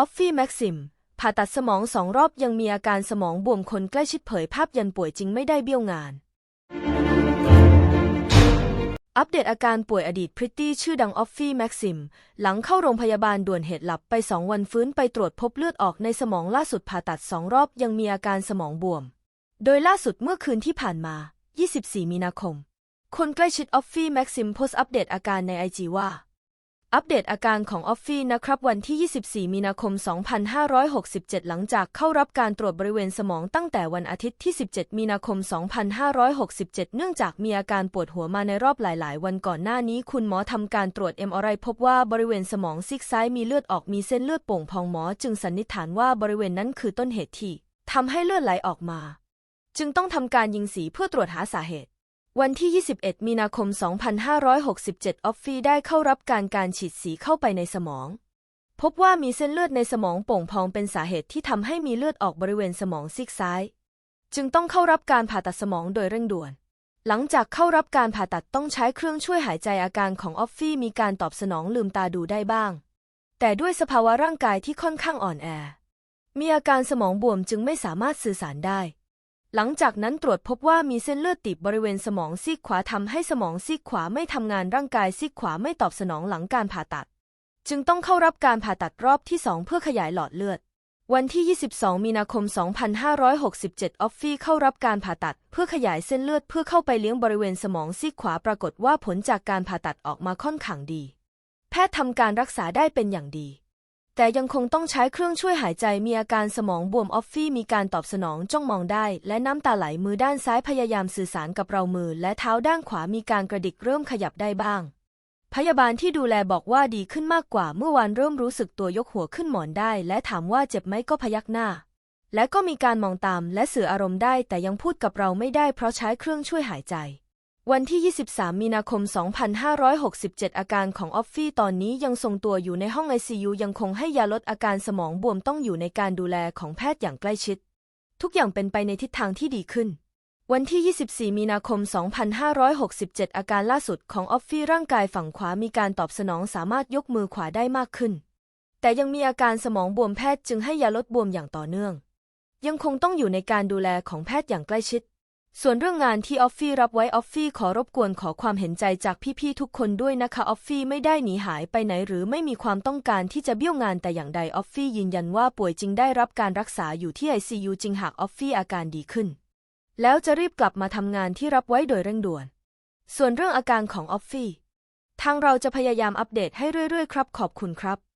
ออฟฟี่แม็กซิมผ่าตัดสมองสองรอบยังมีอาการสมองบวมคนใกล้ชิดเผยภาพยันป่วยจริงไม่ได้เบี้ยวงาน อัปเดตอาการป่วยอดีตพริตตี้ชื่อดังออฟฟี่แม็กซิม หลังเข้าโรงพยาบาลด่วนเหตุหลับไปสองวันฟื้นไปตรวจพบเลือดออกในสมองล่าสุดผ่าตัดสองรอบยังมีอาการสมองบวม โดยล่าสุดเมื่อคืนที่ผ่านมา 24 มีนาคม คนใกล้ชิดออฟฟี่แม็กซิมโพสต์อัปเดตอาการในไอจีว่า อัปเดตอาการของออฟฟี่นะครับวันที่ 24 มีนาคม 2567 หลังจากเข้ารับการตรวจบริเวณสมองตั้งแต่วันอาทิตย์ที่ 17 มีนาคม 2567 เนื่องจากมีอาการปวดหัวมาในรอบหลาย ๆ วันก่อนหน้านี้คุณหมอทำการตรวจ MRI พบว่าบริเวณสมองซีกซ้ายมีเลือดออกมีเส้นเลือดโป่งพองหมอ จึงสันนิษฐานว่าบริเวณนั้นคือต้นเหตุที่ทำให้เลือดไหลออกมา จึงต้องทำการยิงสีเพื่อตรวจหาสาเหตุ วันที่ 21 มีนาคม 2567 ออฟฟี่ได้เข้ารับการการฉีดสีเข้าไปในสมอง พบว่ามีเส้นเลือดในสมองโป่งพองเป็นสาเหตุที่ทำให้มีเลือดออกบริเวณสมองซีกซ้าย จึงต้องเข้ารับการผ่าตัดสมองโดยเร่งด่วน หลังจากเข้ารับการผ่าตัดต้องใช้เครื่องช่วยหายใจอาการของออฟฟี่มีการตอบสนองลืมตาดูได้บ้าง แต่ด้วยสภาวะร่างกายที่ค่อนข้างอ่อนแอ มีอาการสมองบวมจึงไม่สามารถสื่อสารได้ หลังจากนั้นตรวจพบว่ามีเส้นเลือดติดบริเวณสมองซีกขวาทำให้สมองซีกขวาไม่ทำงานร่างกายซีกขวาไม่ตอบสนองหลังการผ่าตัด จึงต้องเข้ารับการผ่าตัดรอบที่2เพื่อขยายหลอดเลือด วันที่ 22 มีนาคม 2567 ออฟฟี่เข้ารับการผ่าตัด เพื่อขยายเส้นเลือดเพื่อเข้าไปเลี้ยงบริเวณสมองซีกขวาปรากฏว่าผลจากการผ่าตัดออกมาค่อนข้างดี แพทย์ทำการรักษาได้เป็นอย่างดี แต่ยังคงต้องใช้เครื่องช่วยหายใจมีอาการสมองบวมออฟฟี่มีการตอบสนองจ้องมองได้ และน้ำตาไหลมือด้านซ้ายพยายามสื่อสารกับเรามือ และเท้าด้านขวามีการกระดิกเริ่มขยับได้บ้าง พยาบาลที่ดูแลบอกว่าดีขึ้นมากกว่าเมื่อวานเริ่มรู้สึกตัวยกหัวขึ้นหมอนได้ และถามว่าเจ็บไหมก็พยักหน้า และก็มีการมองตามและสื่ออารมณ์ได้ แต่ยังพูดกับเราไม่ได้เพราะใช้เครื่องช่วยหายใจ วันที่ 23 มีนาคม 2567 อาการของออฟฟี่ตอนนี้ยังทรงตัวอยู่ในห้อง ICU ยังคงให้ยาลดอาการสมองบวมต้องอยู่ในการดูแลของแพทย์อย่างใกล้ชิด ทุกอย่างเป็นไปในทิศทางที่ดีขึ้น วันที่ 24 มีนาคม 2567 อาการล่าสุดของออฟฟี่ร่างกายฝั่งขวามีการตอบสนองสามารถยกมือขวาได้มากขึ้น แต่ยังมีอาการสมองบวมแพทย์จึงให้ยาลดบวมอย่างต่อเนื่อง ยังคงต้องอยู่ในการดูแลของแพทย์อย่างใกล้ชิด ส่วนเรื่องงานที่ออฟฟี่รับไว้ออฟฟี่ขอรบกวนขอความเห็นใจจากพี่ๆทุกคนด้วยนะคะออฟฟี่ไม่ได้หนีหายไปไหนหรือไม่มีความต้องการที่จะเบี้ยวงานแต่อย่างใดออฟฟี่ยืนยันว่าป่วยจริงได้รับการรักษาอยู่ที่ ICU จริงหากออฟฟี่อาการดีขึ้น แล้วจะรีบกลับมาทำงานที่รับไว้โดยเร่งด่วน ส่วนเรื่องอาการของออฟฟี่ทางเราจะพยายามอัปเดตให้เรื่อยๆ ครับ ขอบคุณครับ